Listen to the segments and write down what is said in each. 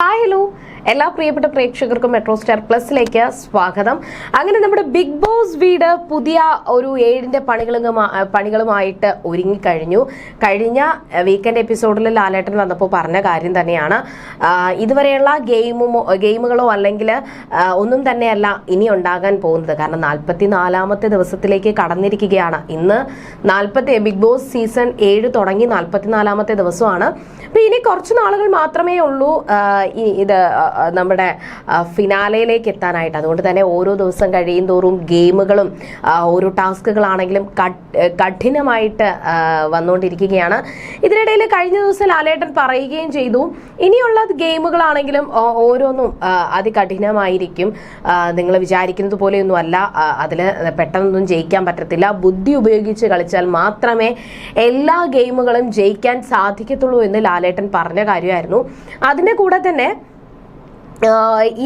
Hi, hello. എല്ലാ പ്രിയപ്പെട്ട പ്രേക്ഷകർക്കും മെട്രോ സ്റ്റാർ പ്ലസിലേക്ക് സ്വാഗതം. അങ്ങനെ നമ്മുടെ ബിഗ് ബോസ് വീട് പുതിയ ഒരു ഏഴിന്റെ പണികളും പണികളുമായിട്ട് ഒരുങ്ങിക്കഴിഞ്ഞു. കഴിഞ്ഞ വീക്കെൻഡ് എപ്പിസോഡിൽ ലാലേട്ടൻ വന്നപ്പോൾ പറഞ്ഞ കാര്യം തന്നെയാണ്. ഇതുവരെയുള്ള ഗെയിമോ ഗെയിമുകളോ അല്ലെങ്കിൽ ഒന്നും തന്നെയല്ല ഇനി ഉണ്ടാകാൻ പോകുന്നത്. കാരണം നാൽപ്പത്തി നാലാമത്തെ ദിവസത്തിലേക്ക് കടന്നിരിക്കുകയാണ്. ഇന്ന് നാൽപ്പത്തി ബിഗ് ബോസ് സീസൺ ഏഴ് തുടങ്ങി നാൽപ്പത്തിനാലാമത്തെ ദിവസമാണ്. അപ്പൊ ഇനി കുറച്ച് നാളുകൾ മാത്രമേ ഉള്ളൂ ഇത് നമ്മുടെ ഫിനാലയിലേക്ക് എത്താനായിട്ട്. അതുകൊണ്ട് തന്നെ ഓരോ ദിവസം കഴിയും തോറും ഗെയിമുകളും ഓരോ ടാസ്കുകളാണെങ്കിലും കഠിനമായിട്ട് വന്നുകൊണ്ടിരിക്കുകയാണ്. ഇതിനിടയിൽ കഴിഞ്ഞ ദിവസം ലാലേട്ടൻ പറയുകയും ചെയ്തു ഇനിയുള്ള ഗെയിമുകളാണെങ്കിലും ഓരോന്നും അതികഠിനമായിരിക്കും. നിങ്ങൾ വിചാരിക്കുന്നത് പോലെയൊന്നും അല്ല അതിൽ പെട്ടെന്നൊന്നും ജയിക്കാൻ പറ്റത്തില്ല. ബുദ്ധി ഉപയോഗിച്ച് കളിച്ചാൽ മാത്രമേ എല്ലാ ഗെയിമുകളും ജയിക്കാൻ സാധിക്കത്തുള്ളൂ എന്ന് ലാലേട്ടൻ പറഞ്ഞ കാര്യമായിരുന്നു. അതിന്റെ കൂടെ തന്നെ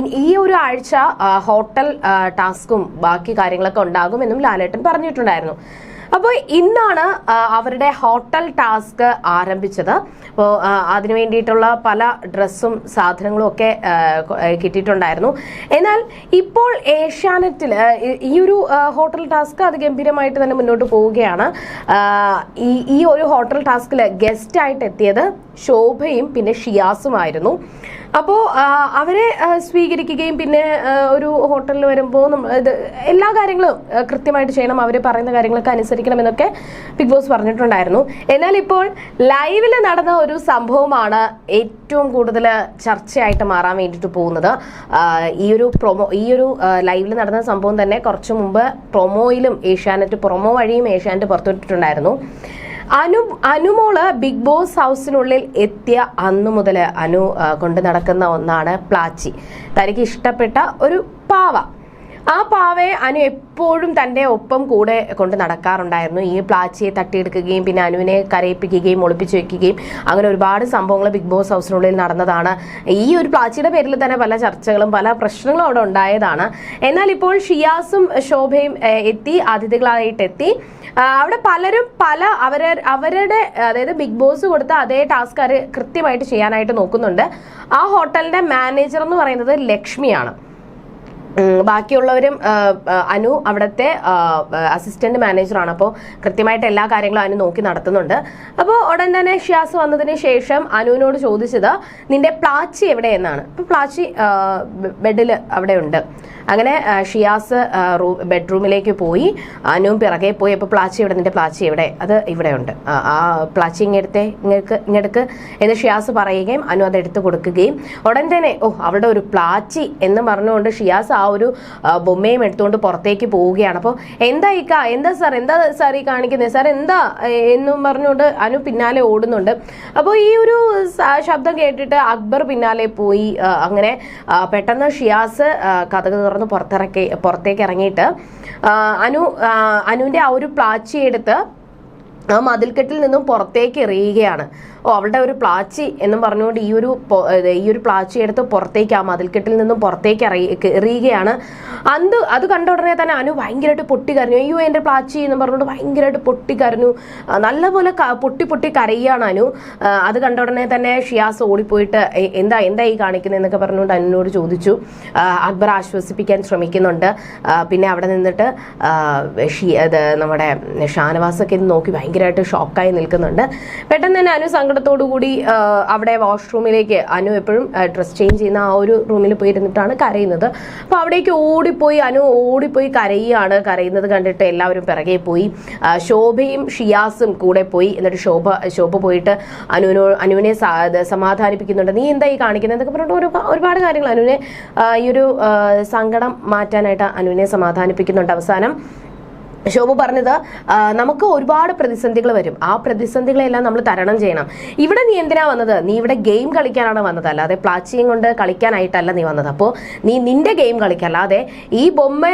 ഈ- ഒരു ആഴ്ച ഹോട്ടൽ ടാസ്കും ബാക്കി കാര്യങ്ങളൊക്കെ ഉണ്ടാകുമെന്നും ലാലേട്ടൻ പറഞ്ഞിട്ടുണ്ടായിരുന്നു. അപ്പോൾ ഇന്നാണ് അവരുടെ ഹോട്ടൽ ടാസ്ക് ആരംഭിച്ചത്. അപ്പോൾ അതിനു വേണ്ടിയിട്ടുള്ള പല ഡ്രസ്സും സാധനങ്ങളും ഒക്കെ കിട്ടിയിട്ടുണ്ടായിരുന്നു. എന്നാൽ ഇപ്പോൾ ഏഷ്യാനെറ്റിൽ ഈ ഒരു ഹോട്ടൽ ടാസ്ക് അത് ഗംഭീരമായിട്ട് തന്നെ മുന്നോട്ട് പോവുകയാണ്. ഈ ഈ ഒരു ഹോട്ടൽ ടാസ്കിൽ ഗസ്റ്റായിട്ട് എത്തിയത് ശോഭയും പിന്നെ ഷിയാസുമായിരുന്നു. അപ്പോൾ അവരെ സ്വീകരിക്കുകയും പിന്നെ ഒരു ഹോട്ടലിൽ വരുമ്പോൾ ഇത് എല്ലാ കാര്യങ്ങളും കൃത്യമായിട്ട് ചെയ്യണം അവർ പറയുന്ന കാര്യങ്ങളൊക്കെ അനുസരിക്കണം എന്നൊക്കെ ബിഗ് ബോസ് പറഞ്ഞിട്ടുണ്ടായിരുന്നു. എന്നാൽ ഇപ്പോൾ ലൈവിൽ നടന്ന ഒരു സംഭവമാണ് ഏറ്റവും കൂടുതൽ ചർച്ചയായിട്ട് മാറാൻ വേണ്ടിയിട്ട് പോകുന്നത്. ഈ ഒരു പ്രൊമോ ഈ ഒരു ലൈവിൽ നടന്ന സംഭവം തന്നെ കുറച്ച് മുമ്പ് പ്രൊമോയിലും ഏഷ്യാനെറ്റ് പ്രൊമോ വഴിയും ഏഷ്യാനെറ്റ് പുറത്തുവിട്ടിട്ടുണ്ടായിരുന്നു. അനു അനുമോൾ ബിഗ് ബോസ് ഹൗസിനുള്ളിൽ എത്തിയ അന്നു മുതൽ അനു കൊണ്ട് നടക്കുന്ന ഒന്നാണ് പ്ലാച്ചി. തനിക്ക് ഇഷ്ടപ്പെട്ട ഒരു പാവ. ആ പാവയെ അനു എപ്പോഴും തന്റെ ഒപ്പം കൂടെ കൊണ്ട് നടക്കാറുണ്ടായിരുന്നു. ഈ പ്ലാച്ചിയെ തട്ടിയെടുക്കുകയും പിന്നെ അനുവിനെ കരയിപ്പിക്കുകയും ഒളിപ്പിച്ചു വെക്കുകയും അങ്ങനെ ഒരുപാട് സംഭവങ്ങൾ ബിഗ് ബോസ് ഹൗസിനുള്ളിൽ നടന്നതാണ്. ഈ ഒരു പ്ലാച്ചിയുടെ പേരിൽ തന്നെ പല ചർച്ചകളും പല പ്രശ്നങ്ങളും അവിടെ ഉണ്ടായതാണ്. എന്നാൽ ഇപ്പോൾ ഷിയാസും ശോഭയും എത്തി അതിഥികളായിട്ട് എത്തി. അവിടെ പലരും പല അവരെ അവരുടെ അതായത് ബിഗ് ബോസ് കൊടുത്ത അതേ ടാസ്ക് അവർ കൃത്യമായിട്ട് ചെയ്യാനായിട്ട് നോക്കുന്നുണ്ട്. ആ ഹോട്ടലിന്റെ മാനേജർ എന്ന് പറയുന്നത് ലക്ഷ്മിയാണ്. ബാക്കിയുള്ളവരും അനു അവിടുത്തെ അസിസ്റ്റന്റ് മാനേജറാണ് അപ്പോൾ കൃത്യമായിട്ട് എല്ലാ കാര്യങ്ങളും അനു നോക്കി നടത്തുന്നുണ്ട്. അപ്പോൾ ഉടൻ തന്നെ ഷിയാസ് വന്നതിന് ശേഷം അനുവിനോട് ചോദിച്ചത് നിന്റെ പ്ലാച്ചി എവിടെയെന്നാണ്? അപ്പോൾ പ്ലാച്ചി ബെഡിൽ അവിടെ ഉണ്ട് അങ്ങനെ ഷിയാസ് ബെഡ്റൂമിലേക്ക് പോയി. അനുവും പിറകെ പോയി. അപ്പോൾ പ്ലാച്ചി എവിടെ? നിന്റെ പ്ലാച്ചി എവിടെ? അത് ഇവിടെ ഉണ്ട് ആ, പ്ലാച്ചി ഇങ്ങെടുത്തേ ഇങ്ങക്ക് ഇങ്ങെടുക്ക് എന്ന് ഷിയാസ് പറയുകയും അനു അത് എടുത്തു കൊടുക്കുകയും. ഉടൻ തന്നെ ഓ അവളുടെ ഒരു പ്ലാച്ചി എന്ന് പറഞ്ഞുകൊണ്ട് ഷിയാസ് ആ ഒരു ബൊമ്മയും എടുത്തുകൊണ്ട് പുറത്തേക്ക് പോവുകയാണ്. അപ്പോൾ എന്താ ഈ കാ എന്താ സാർ എന്താ സാർ ഈ കാണിക്കുന്നത് സാർ എന്താ എന്നും പറഞ്ഞുകൊണ്ട് അനു പിന്നാലെ ഓടുന്നുണ്ട്. അപ്പോൾ ഈ ഒരു ശബ്ദം കേട്ടിട്ട് അക്ബർ പിന്നാലെ പോയി. അങ്ങനെ പെട്ടെന്ന് ഷിയാസ് കഥകൾ കഥക് തുറന്ന് പുറത്തിറക്കി പുറത്തേക്ക് ഇറങ്ങിയിട്ട് അനു അനുവിന്റെ ആ ഒരു പ്ലാച്ചി എടുത്ത് ആ മതിൽക്കെട്ടിൽ നിന്നും പുറത്തേക്ക് എറിയുകയാണ്. ഓ അവളുടെ ഒരു പ്ലാച്ചി എന്നും പറഞ്ഞുകൊണ്ട് ഈ ഒരു ഈ ഒരു പ്ലാച്ചി എടുത്ത് പുറത്തേക്ക് ആ മതിൽക്കെട്ടിൽ നിന്നും പുറത്തേക്ക് എറിയ എറിയുകയാണ്. അന്ത് അത് കണ്ട ഉടനെ തന്നെ അനു ഭയങ്കരമായിട്ട് പൊട്ടി കരഞ്ഞു അയ്യോ എന്റെ പ്ലാച്ചി എന്ന് പറഞ്ഞുകൊണ്ട് ഭയങ്കരമായിട്ട് പൊട്ടി കരഞ്ഞു നല്ലപോലെ പൊട്ടി പൊട്ടി കരയുകയാണ് അനു. അത് കണ്ട ഉടനെ തന്നെ ഷിയാസ് ഓടിപ്പോയിട്ട് എന്താ എന്താ ഈ കാണിക്കുന്നത് എന്നൊക്കെ പറഞ്ഞുകൊണ്ട് അനുവിനോട് ചോദിച്ചു. അക്ബർ ആശ്വസിപ്പിക്കാൻ ശ്രമിക്കുന്നുണ്ട്. പിന്നെ അവിടെ നിന്നിട്ട് നമ്മുടെ ഷാനവാസൊക്കെ നോക്കി നോക്കി ഭയങ്കരമായിട്ട് ഷോക്കായി നിൽക്കുന്നുണ്ട്. പെട്ടെന്ന് തന്നെ അനു സങ്കടത്തോടു കൂടി അവിടെ വാഷ്റൂമിലേക്ക് അനു എപ്പോഴും ഡ്രസ് ചേഞ്ച് ചെയ്യുന്ന ആ ഒരു റൂമിൽ പോയി ഇരുന്നിട്ടാണ് കരയുന്നത്. അപ്പോൾ അവിടേക്ക് ഓടിപ്പോയി അനു ഓടിപ്പോയി കരയുകയാണ്. കരയുന്നത് കണ്ടിട്ട് എല്ലാവരും പിറകെ പോയി. ശോഭയും ഷിയാസും കൂടെ പോയി. എന്നിട്ട് ശോഭ ശോഭ പോയിട്ട് അനുവിനോ അനുവിനെ സമാധാനിപ്പിക്കുന്നുണ്ട്. നീ എന്താ ഈ കാണിക്കുന്നത് എന്നൊക്കെ പറഞ്ഞിട്ട് ഒരു ഒരുപാട് കാര്യങ്ങൾ അനുവിനെ ഈ ഒരു സങ്കടം മാറ്റാനായിട്ട് അനുവിനെ സമാധാനിപ്പിക്കുന്നുണ്ട് അവസാനം. ശോഭ പറഞ്ഞത് നമുക്ക് ഒരുപാട് പ്രതിസന്ധികൾ വരും. ആ പ്രതിസന്ധികളെല്ലാം നമ്മൾ തരണം ചെയ്യണം. ഇവിടെ നീ എന്തിനാ വന്നത്? നീ ഇവിടെ ഗെയിം കളിക്കാനാണ് വന്നത്. അല്ലാതെ പ്ലാച്ചിയും കൊണ്ട് കളിക്കാനായിട്ടല്ല നീ വന്നത്. അപ്പോൾ നീ നിന്റെ ഗെയിം കളിക്കുക അല്ലാതെ ഈ ബൊമ്മ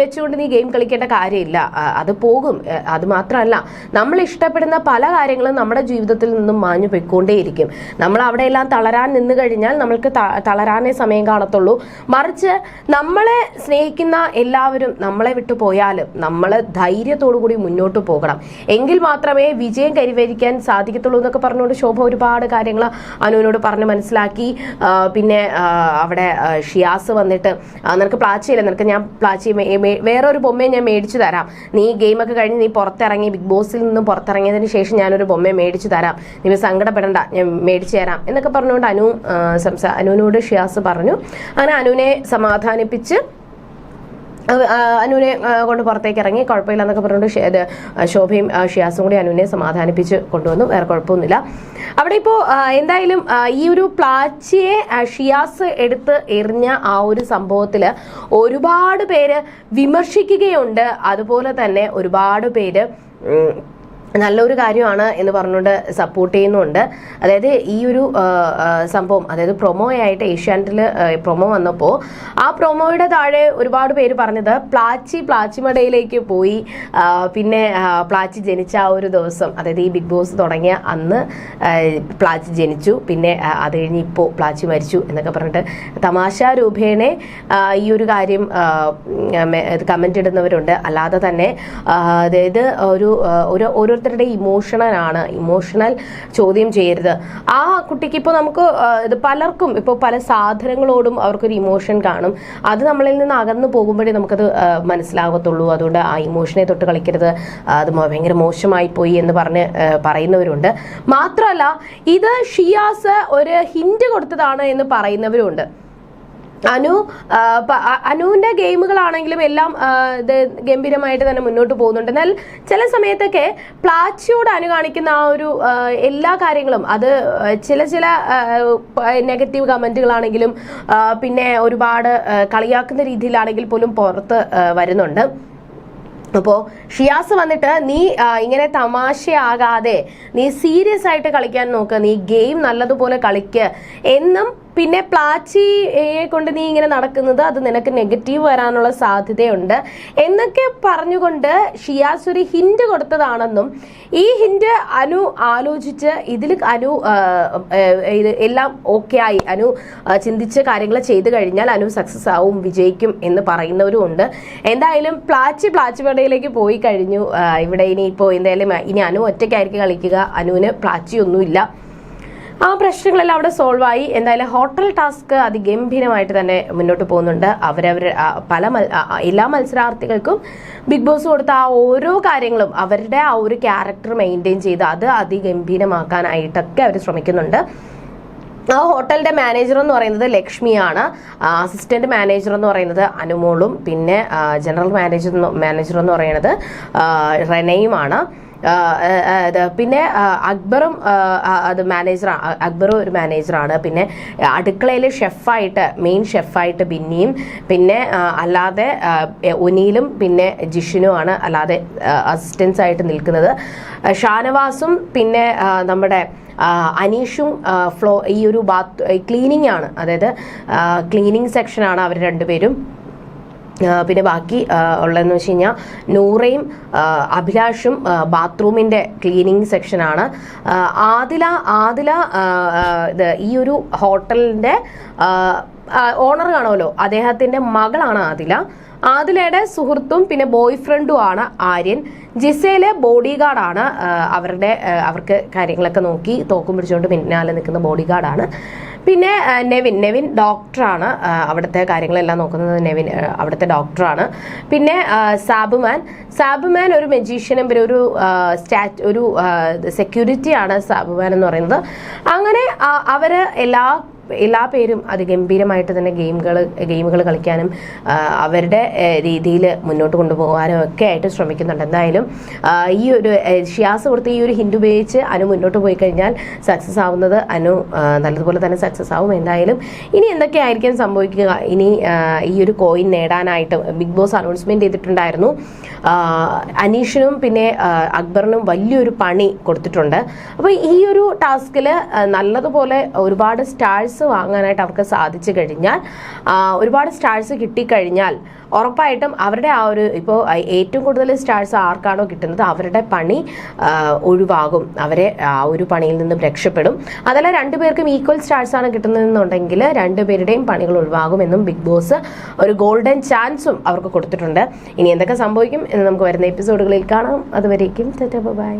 വെച്ചുകൊണ്ട് നീ ഗെയിം കളിക്കേണ്ട കാര്യമില്ല. അത് പോകും. അത് മാത്രമല്ല നമ്മൾ ഇഷ്ടപ്പെടുന്ന പല കാര്യങ്ങളും നമ്മുടെ ജീവിതത്തിൽ നിന്നും മാഞ്ഞു പോയിക്കൊണ്ടേയിരിക്കും. നമ്മൾ അവിടെയെല്ലാം തളരാൻ നിന്ന് കഴിഞ്ഞാൽ നമ്മൾക്ക് തളരാനേ സമയം കാണത്തുള്ളൂ. മറിച്ച് നമ്മളെ സ്നേഹിക്കുന്ന എല്ലാവരും നമ്മളെ വിട്ടു പോയാലും നമ്മൾ ധൈര്യത്തോടു കൂടി മുന്നോട്ട് പോകണം. എങ്കിൽ മാത്രമേ വിജയം കൈവരിക്കാൻ സാധിക്കത്തുള്ളൂ എന്നൊക്കെ പറഞ്ഞുകൊണ്ട് ശോഭ ഒരുപാട് കാര്യങ്ങൾ അനുവിനോട് പറഞ്ഞ് മനസ്സിലാക്കി. പിന്നെ അവിടെ ഷിയാസ് വന്നിട്ട് നിനക്ക് പ്ലാച്ചിയില്ല? നിനക്ക് ഞാൻ പ്ലാച്ചി വേറെ ഒരു ഞാൻ മേടിച്ചു തരാം. നീ ഗെയിമൊക്കെ കഴിഞ്ഞ് നീ പുറത്തിറങ്ങി ബിഗ് ബോസിൽ നിന്നും പുറത്തിറങ്ങിയതിന് ശേഷം ഞാനൊരു ബൊമ്മയെ മേടിച്ചു തരാം. നീ സങ്കടപ്പെടണ്ട ഞാൻ മേടിച്ചു തരാം എന്നൊക്കെ പറഞ്ഞുകൊണ്ട് അനു സംസാ അനുവിനോട് ഷിയാസ് പറഞ്ഞു. അങ്ങനെ അനുവിനെ സമാധാനിപ്പിച്ച് അനുവിനെ കൊണ്ട് പുറത്തേക്ക് ഇറങ്ങി. കുഴപ്പമില്ല എന്നൊക്കെ പറഞ്ഞുകൊണ്ട് ശോഭയും ഷിയാസും കൂടി അനുവിനെ സമാധാനിപ്പിച്ച് കൊണ്ടുവന്നു. വേറെ കുഴപ്പമൊന്നുമില്ല. അവിടെ ഇപ്പോൾ എന്തായാലും ഈ ഒരു പ്ലാച്ചിയെ ഷിയാസ് എടുത്ത് എറിഞ്ഞ ആ ഒരു സംഭവത്തിൽ ഒരുപാട് പേര് വിമർശിക്കുകയുണ്ട്. അതുപോലെ തന്നെ ഒരുപാട് പേര് നല്ലൊരു കാര്യമാണ് എന്ന് പറഞ്ഞുകൊണ്ട് സപ്പോർട്ട് ചെയ്യുന്നുണ്ട്. അതായത് ഈ ഒരു സംഭവം അതായത് പ്രൊമോ ആയിട്ട് ഏഷ്യാനെറ്റിൽ പ്രൊമോ വന്നപ്പോൾ ആ പ്രൊമോയുടെ താഴെ ഒരുപാട് പേര് പറഞ്ഞത് പ്ലാച്ചി പ്ലാച്ചിമടയിലേക്ക് പോയി പിന്നെ പ്ലാച്ചി ജനിച്ച ആ ഒരു ദിവസം അതായത് ഈ ബിഗ് ബോസ് തുടങ്ങിയ അന്ന് പ്ലാച്ചി ജനിച്ചു പിന്നെ അത് കഴിഞ്ഞ് ഇപ്പോൾ പ്ലാച്ചി മരിച്ചു എന്നൊക്കെ പറഞ്ഞിട്ട് തമാശ രൂപേണെ ഈ ഒരു കാര്യം കമന്റ് ഇടുന്നവരുണ്ട്. അല്ലാതെ തന്നെ അതായത് ഒരു ഒരു ഒരു ഓരോരുത്തരുടെ ഇമോഷണലാണ് ഇമോഷണൽ ചോദ്യം ചെയ്യരുത്. ആ കുട്ടിക്ക് ഇപ്പോൾ നമുക്ക് ഇത് പലർക്കും ഇപ്പോൾ പല സാധനങ്ങളോടും അവർക്കൊരു ഇമോഷൻ കാണും. അത് നമ്മളിൽ നിന്ന് അകന്നു പോകുമ്പോഴേ നമുക്കത് മനസ്സിലാകത്തുള്ളൂ. അതുകൊണ്ട് ആ ഇമോഷനെ തൊട്ട് കളിക്കരുത്. അത് ഭയങ്കര മോശമായി പോയി എന്ന് പറഞ്ഞ് പറയുന്നവരുണ്ട്. മാത്രമല്ല ഇത് ഷിയാസ് ഒരു ഹിന്റ് കൊടുത്തതാണ് എന്ന് പറയുന്നവരുണ്ട്. അനു അനുവിന്റെ ഗെയിമുകളാണെങ്കിലും എല്ലാം ഇത് ഗംഭീരമായിട്ട് തന്നെ മുന്നോട്ട് പോകുന്നുണ്ട്. എന്നാൽ ചില സമയത്തൊക്കെ പ്ലാച്ചിയോട് അനു കാണിക്കുന്ന ആ ഒരു എല്ലാ കാര്യങ്ങളും അത് ചില ചില നെഗറ്റീവ് കമന്റുകളാണെങ്കിലും പിന്നെ ഒരുപാട് കളിയാക്കുന്ന രീതിയിലാണെങ്കിൽ പോലും പുറത്ത് വരുന്നുണ്ട്. അപ്പോൾ ഷിയാസ് വന്നിട്ട് നീ ഇങ്ങനെ തമാശയാകാതെ നീ സീരിയസ് ആയിട്ട് കളിക്കാൻ നോക്ക് നീ ഗെയിം നല്ലതുപോലെ കളിക്ക് എന്നും പിന്നെ പ്ലാച്ചിയെ കൊണ്ട് നീ ഇങ്ങനെ നടക്കുന്നത് അത് നിനക്ക് നെഗറ്റീവ് വരാനുള്ള സാധ്യതയുണ്ട്. എന്നൊക്കെ പറഞ്ഞുകൊണ്ട് ഷിയാസ് ഒരു ഹിന്റ് കൊടുത്തതാണെന്നും ഈ ഹിന്റ് അനു ആലോചിച്ച് ഇതിൽ അനു ഇത് എല്ലാം ഓക്കെ ആയി. അനു ചിന്തിച്ച് കാര്യങ്ങൾ ചെയ്തു കഴിഞ്ഞാൽ അനു സക്സസ് ആവും വിജയിക്കും എന്ന് പറയുന്നവരും ഉണ്ട്. എന്തായാലും പ്ലാച്ചി പ്ലാച്ചിമടയിലേക്ക് പോയി കഴിഞ്ഞു. ഇവിടെ ഇനി ഇപ്പോൾ എന്തായാലും ഇനി അനു ഒറ്റയ്ക്കായിരിക്കും കളിക്കുക. അനുവിന് പ്ലാച്ചി ഒന്നുമില്ല ആ പ്രശ്നങ്ങളെല്ലാം അവിടെ സോൾവ് ആയി എന്തായാലും ഹോട്ടൽ ടാസ്ക് അതിഗംഭീരമായിട്ട് തന്നെ മുന്നോട്ട് പോകുന്നുണ്ട്. അവരവർ പല എല്ലാ മത്സരാർത്ഥികൾക്കും ബിഗ് ബോസ് കൊടുത്ത ആ ഓരോ കാര്യങ്ങളും അവരുടെ ആ ഒരു ക്യാരക്ടർ മെയിന്റെയിൻ ചെയ്ത് അത് അതിഗംഭീരമാക്കാനായിട്ടൊക്കെ അവർ ശ്രമിക്കുന്നുണ്ട്. ആ ഹോട്ടലിന്റെ മാനേജർ എന്ന് പറയുന്നത് ലക്ഷ്മിയാണ്. അസിസ്റ്റന്റ് മാനേജർ എന്ന് പറയുന്നത് അനുമോളും. പിന്നെ ജനറൽ മാനേജർ മാനേജർ എന്ന് പറയുന്നത് റെനയുമാണ്. പിന്നെ അക്ബറും അത് മാനേജർ അക്ബറും ഒരു മാനേജറാണ് പിന്നെ അടുക്കളയിൽ ഷെഫായിട്ട് മെയിൻ ഷെഫായിട്ട് ബിന്നിയും പിന്നെ അല്ലാതെ ഒനിയിലും പിന്നെ ജിഷിനുമാണ് അല്ലാതെ അസിസ്റ്റൻസ് ആയിട്ട് നിൽക്കുന്നത്. ഷാനവാസും പിന്നെ നമ്മുടെ അനീഷും ഫ്ലോ ഈ ഒരു ബാത്ത് ക്ലീനിങ് ആണ്. അതായത് ക്ലീനിങ് സെക്ഷനാണ് അവർ രണ്ടുപേരും. പിന്നെ ബാക്കി ഉള്ളതെന്ന് വെച്ച് കഴിഞ്ഞാൽ നൂറയും അഭിലാഷും ബാത്റൂമിന്റെ ക്ലീനിങ് സെക്ഷനാണ്. ആദില ആദില ഇത് ഈ ഒരു ഹോട്ടലിന്റെ ഓണർ കാണുമല്ലോ? അദ്ദേഹത്തിന്റെ മകളാണ് ആദില. ആദിലയുടെ സുഹൃത്തും പിന്നെ ബോയ് ഫ്രണ്ടും ആണ് ആര്യൻ. ജിസയിലെ ബോഡി ഗാർഡാണ് അവരുടെ അവർക്ക് കാര്യങ്ങളൊക്കെ നോക്കി തോക്കും പിടിച്ചുകൊണ്ട് പിന്നാലെ നിൽക്കുന്ന ബോഡി ഗാർഡാണ് പിന്നെ നെവിൻ. നെവിൻ ഡോക്ടറാണ്. അവിടുത്തെ കാര്യങ്ങളെല്ലാം നോക്കുന്നത് നെവിൻ അവിടുത്തെ ഡോക്ടറാണ്. പിന്നെ സാബുമാൻ. സാബുമാൻ ഒരു മെജീഷ്യനും പിന്നെ ഒരു സ്റ്റാറ്റ് ഒരു സെക്യൂരിറ്റിയാണ് സാബുമാൻ എന്ന് പറയുന്നത്. അങ്ങനെ അവർ എല്ലാ എല്ലാ പേരും അതിഗംഭീരമായിട്ട് തന്നെ ഗെയിമുകൾ ഗെയിമുകൾ കളിക്കാനും അവരുടെ രീതിയിൽ മുന്നോട്ട് കൊണ്ടുപോകാനും ഒക്കെ ആയിട്ട് ശ്രമിക്കുന്നുണ്ട്. എന്തായാലും ഈ ഒരു ഷിയാസ് കൊടുത്ത ഈ ഒരു ഹിന്ദു ഉപയോഗിച്ച് അനു മുന്നോട്ട് പോയി കഴിഞ്ഞാൽ സക്സസ് ആവുന്നത് അനു നല്ലതുപോലെ തന്നെ സക്സസ് ആവും. എന്തായാലും ഇനി എന്തൊക്കെയായിരിക്കും സംഭവിക്കുക? ഇനി ഈ ഒരു കോയിൻ നേടാനായിട്ട് ബിഗ് ബോസ് അനൗൺസ്മെന്റ് ചെയ്തിട്ടുണ്ടായിരുന്നു. അനീഷിനും പിന്നെ അക്ബറിനും വലിയൊരു പണി കൊടുത്തിട്ടുണ്ട്. അപ്പോൾ ഈ ഒരു ടാസ്കിൽ നല്ലതുപോലെ ഒരുപാട് സ്റ്റാഴ്സ് സ്റ്റാർസ് വാങ്ങാനായിട്ട് അവർക്ക് സാധിച്ചു കഴിഞ്ഞാൽ ഒരുപാട് സ്റ്റാർസ് കിട്ടിക്കഴിഞ്ഞാൽ ഉറപ്പായിട്ടും അവരുടെ ആ ഒരു ഇപ്പോൾ ഏറ്റവും കൂടുതൽ സ്റ്റാർസ് ആർക്കാണോ കിട്ടുന്നത് അവരുടെ പണി ഒഴിവാകും. അവരെ ആ ഒരു പണിയിൽ നിന്നും രക്ഷപ്പെടും. അതല്ല രണ്ടുപേർക്കും ഈക്വൽ സ്റ്റാർസ് ആണ് കിട്ടുന്നതെന്നുണ്ടെങ്കിൽ രണ്ടുപേരുടെയും പണികൾ ഒഴിവാകും എന്നും ബിഗ് ബോസ് ഒരു ഗോൾഡൻ ചാൻസും അവർക്ക് കൊടുത്തിട്ടുണ്ട്. ഇനി എന്തൊക്കെ സംഭവിക്കും എന്ന് നമുക്ക് വരുന്ന എപ്പിസോഡുകളിൽ കാണാം. അതുവരേക്കും ബൈ.